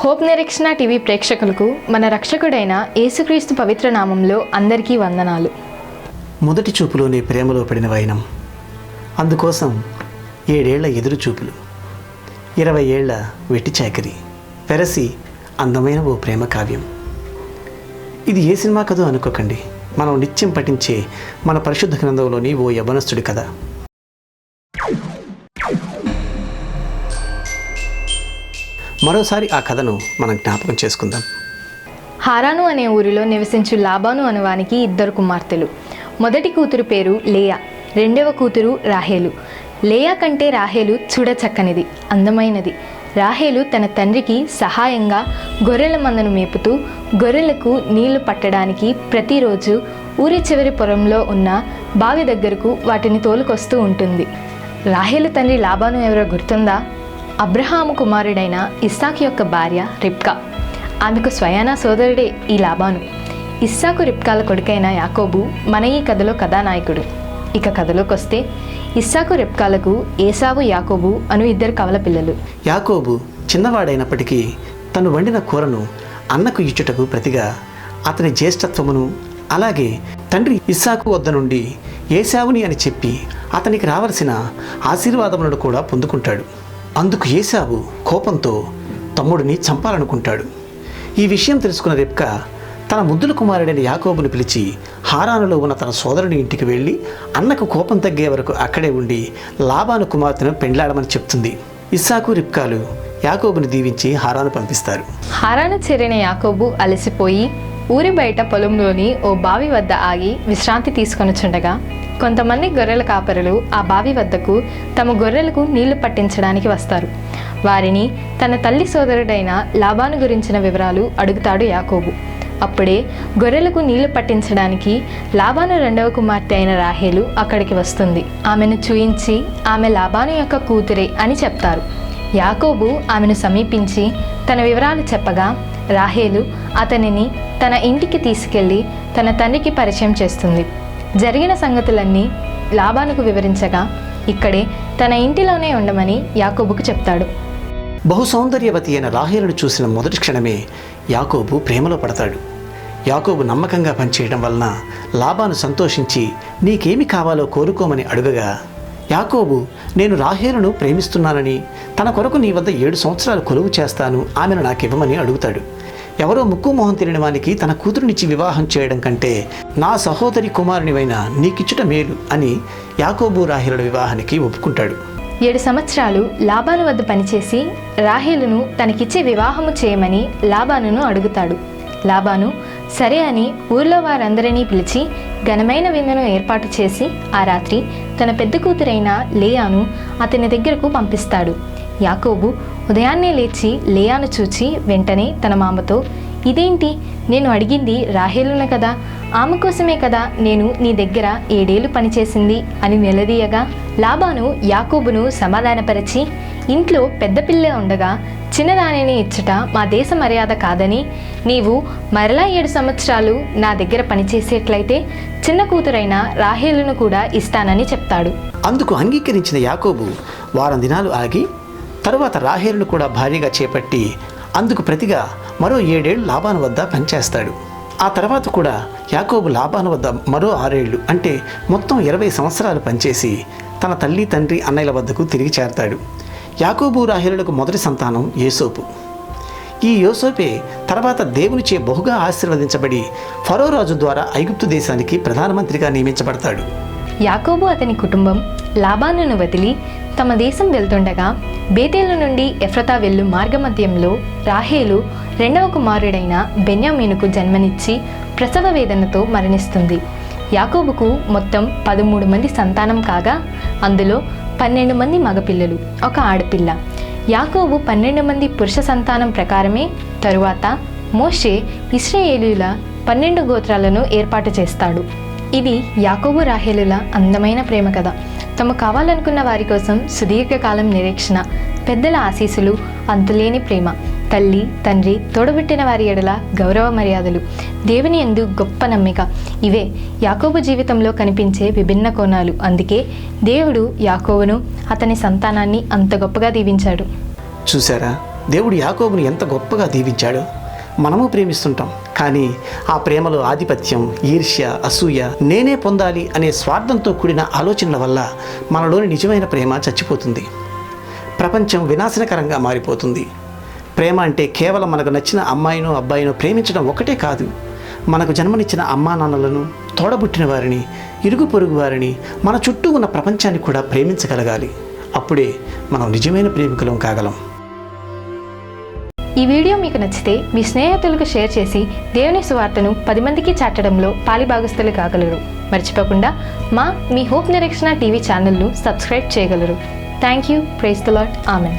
Hope Nireekshana TV ప్రేక్షకులకు మన రక్షకుడైన యేసుక్రీస్తు పవిత్ర నామంలో అందరికీ వందనాలు. మొదటి చూపులోనే ప్రేమలో పడిన వైనం. అందుకోసం ఏడేళ్ళ ఎదురు చూపులు. ఇరవై ఏళ్ళ వెట్టి చాకరి. పెరసి అందమైన ఓ ప్రేమ కావ్యం. ఇది ఏ సినిమా కదో అనుకోకండి. మనం నిత్యం పఠించే మన పరిశుద్ధ గ్రంథంలోని ఓ యవనస్తుడి కథ. మరోసారి ఆ కథను మనం జ్ఞాపకం చేసుకుందాం. హారాను అనే ఊరిలో నివసించు లాబాను అనువానికి ఇద్దరు కుమార్తెలు. మొదటి కూతురు పేరు లేయా రెండవ కూతురు రాహేలు. లేయా కంటే రాహేలు చూడచక్కనిది అందమైనది. రాహేలు తన తండ్రికి సహాయంగా గొర్రెల మందను మేపుతూ గొర్రెలకు నీళ్ళు పట్టడానికి ప్రతిరోజు ఊరి చివరి పొలంలో ఉన్న బావి దగ్గరకు వాటిని తోలుకొస్తూ ఉంటుంది. రాహేలు తండ్రి లాభాను ఎవరో గుర్తుందా? అబ్రహాము కుమారుడైన ఇస్సాక్ యొక్క భార్య రిప్కా ఆమెకు స్వయానా సోదరుడే ఈ లాభాను ఇస్సాకు రిప్కాల కొడుకైన యాకోబు మన ఈ కథలో కథానాయకుడు. ఇక కథలోకి వస్తే ఇస్సాకు రిప్కాలకు ఏసావు యాకోబు అను ఇద్దరు కవల పిల్లలు. యాకోబు చిన్నవాడైనప్పటికీ తను వండిన కూరను అన్నకు ఇచ్చుటకు ప్రతిగా అతని జ్యేష్ఠత్వమును అలాగే తండ్రి ఇస్సాకు వద్ద నుండి ఏశావుని అని చెప్పి అతనికి రావలసిన ఆశీర్వాదములను కూడా పొందుకుంటాడు. అందుకు ఏశావు కోపంతో తమ్ముడిని చంపాలనుకుంటాడు. ఈ విషయం తెలుసుకున్న రెప్కా తన ముద్దుల కుమారుడైన యాకోబును పిలిచి హారానులో ఉన్న తన సోదరుని ఇంటికి వెళ్ళి అన్నకు కోపం తగ్గే వరకు అక్కడే ఉండి లాభాను కుమార్తెను పెండ్లాడమని చెప్తుంది. ఇస్సాకు రిప్కాలు యాకోబుని దీవించి హారాను పంపిస్తారు. హారాను చేరిన యాకోబు అలసిపోయి ఊరి బయట పొలంలోని ఓ బావి వద్ద ఆగి విశ్రాంతి తీసుకొనుచుండగా కొంతమంది గొర్రెల కాపరులు ఆ బావి వద్దకు తమ గొర్రెలకు నీళ్ళు పట్టించడానికి వస్తారు. వారిని తన తల్లి సోదరుడైన లాభాను గురించిన వివరాలు అడుగుతాడు యాకోబు. అప్పుడే గొర్రెలకు నీళ్ళు పట్టించడానికి లాభాను రెండవ కుమార్తె అయిన రాహేలు అక్కడికి వస్తుంది. ఆమెను చూయించి ఆమె లాభాను యొక్క కూతురే అని చెప్తారు. యాకోబు ఆమెను సమీపించి తన వివరాలు చెప్పగా రాహేలు అతనిని తన ఇంటికి తీసుకెళ్ళి తన తండ్రికి పరిచయం చేస్తుంది. జరిగిన సంగతులన్నీ లాభానికి వివరించగా ఇక్కడే తన ఇంటిలోనే ఉండమని యాకోబుకు చెప్తాడు. బహు సౌందర్యవతి అయిన రాహేలను చూసిన మొదటి క్షణమే యాకోబు ప్రేమలో పడతాడు. యాకోబు నమ్మకంగా పనిచేయడం వలన లాభాను సంతోషించి నీకేమి కావాలో కోరుకోమని అడుగగా యాకోబు నేను రాహేలును ప్రేమిస్తున్నానని తన కొరకు నీ వద్ద ఏడు సంవత్సరాలు కొలువు చేస్తాను ఆమెను నాకివ్వమని అడుగుతాడు. ఎవరో ముక్కు మొహం తెలియని వానికి తన కూతురునిచ్చి వివాహం చేయడం కంటే నా సహోదరి కుమారునివైన నీకిచ్చుట మేలు అని యాకోబు రాహేలుల వివాహానికి ఒప్పుకుంటాడు. ఏడు సంవత్సరాలు లాబాను వద్ద పనిచేసి రాహేలును తనకిచ్చే వివాహము చేయమని లాబానును అడుగుతాడు. లాబాను సరే అని ఊర్లో వారందరినీ పిలిచి ఘనమైన విందును ఏర్పాటు చేసి ఆ రాత్రి తన పెద్ద కూతురైన లేయాను అతని దగ్గరకు పంపిస్తాడు. యాకోబు ఉదయాన్నే లేచి లేయాను చూచి వెంటనే తన మామతో ఇదేంటి? నేను అడిగింది రాహేలున కదా. ఆమె కోసమే కదా నేను నీ దగ్గర ఏడేళ్ళు పనిచేసింది అని నిలదీయగా లాబాను యాకోబును సమాధానపరిచి ఇంట్లో పెద్ద పిల్ల ఉండగా చిన్నదానిని ఇచ్చుట మా దేశ మర్యాద కాదని. నీవు మరలా ఏడు సంవత్సరాలు నా దగ్గర పనిచేసేట్లయితే చిన్న కూతురైన రాహేలును కూడా ఇస్తానని చెప్తాడు. అందుకు అంగీకరించిన యాకోబు వారం దినాలు ఆగి తరువాత రాహేలును కూడా భారీగా చేపట్టి అందుకు ప్రతిగా మరో ఏడేళ్ళు లాభాను వద్ద పనిచేస్తాడు ఆ తర్వాత కూడా యాకోబు లాభాను వద్ద మరో ఆరేళ్ళు అంటే మొత్తం ఇరవై సంవత్సరాలు పనిచేసి తన తల్లి తండ్రి అన్నయ్యల వద్దకు తిరిగి చేరతాడు. యాకోబు రాహేలులకు మొదటి సంతానం యేసోపు. ఈ యోసోపే తర్వాత దేవునిచే బహుగా ఆశీర్వదించబడి ఫరో రాజు ద్వారా ఐగుప్తు దేశానికి ప్రధానమంత్రిగా నియమించబడతాడు. యాకోబు అతని కుటుంబం లాభానును వదిలి తమ దేశం వెళ్తుండగా బేతేలు నుండి ఎఫ్రతా వెళ్ళు మార్గమధ్యంలో రాహేలు రెండవ కుమారుడైన బెన్యామీనుకు జన్మనిచ్చి ప్రసవ వేదనతో మరణిస్తుంది. యాకోబుకు మొత్తం పదమూడు మంది సంతానం కాగా అందులో పన్నెండు మంది మగపిల్లలు ఒక ఆడపిల్ల. యాకోబు పన్నెండు మంది పురుష సంతానం ప్రకారమే తరువాత మోషే ఇస్రాయేలీల పన్నెండు గోత్రాలను ఏర్పాటు చేస్తాడు. ఇది యాకోబు రాహేలుల అందమైన ప్రేమ కథ. తమ కావాలనుకున్న వారి కోసం సుదీర్ఘకాలం నిరీక్షణ పెద్దల ఆశీస్సులు అంతులేని ప్రేమ తల్లి తండ్రి తోడబుట్టిన వారి ఎడల గౌరవ మర్యాదలు దేవుని ఎందు గొప్ప నమ్మిక. ఇవే యాకోబు జీవితంలో కనిపించే విభిన్న కోణాలు. అందుకే దేవుడు యాకోబును అతని సంతానాన్ని అంత గొప్పగా దీవించాడు. చూసారా దేవుడు యాకోబును ఎంత గొప్పగా దీవించాడు? మనము ప్రేమిస్తుంటాం. కానీ ఆ ప్రేమలో ఆధిపత్యం ఈర్ష్య అసూయ నేనే పొందాలి అనే స్వార్థంతో కూడిన ఆలోచనల వల్ల మనలోని నిజమైన ప్రేమ చచ్చిపోతుంది. ప్రపంచం వినాశనకరంగా మారిపోతుంది. ప్రేమ అంటే కేవలం మనకు నచ్చిన అమ్మాయినో అబ్బాయినో ప్రేమించడం ఒకటే కాదు. మనకు జన్మనిచ్చిన అమ్మా నాన్నలను తోడబుట్టిన వారిని ఇరుగు పొరుగు వారిని మన చుట్టూ ఉన్న ప్రపంచాన్ని కూడా ప్రేమించగలగాలి. అప్పుడే మనం నిజమైన ప్రేమికులం కాగలం. ఈ వీడియో మీకు నచ్చితే మీ స్నేహితులకు షేర్ చేసి దేవుని సువార్తను పది మందికి చాటడంలో పాలిభాగస్తులు కాగలరు. మర్చిపోకుండా మా మీ హోప్ నిరీక్షణ టీవీ ఛానల్ను సబ్స్క్రైబ్ చేయగలరు. Thank you. Praise the Lord amen.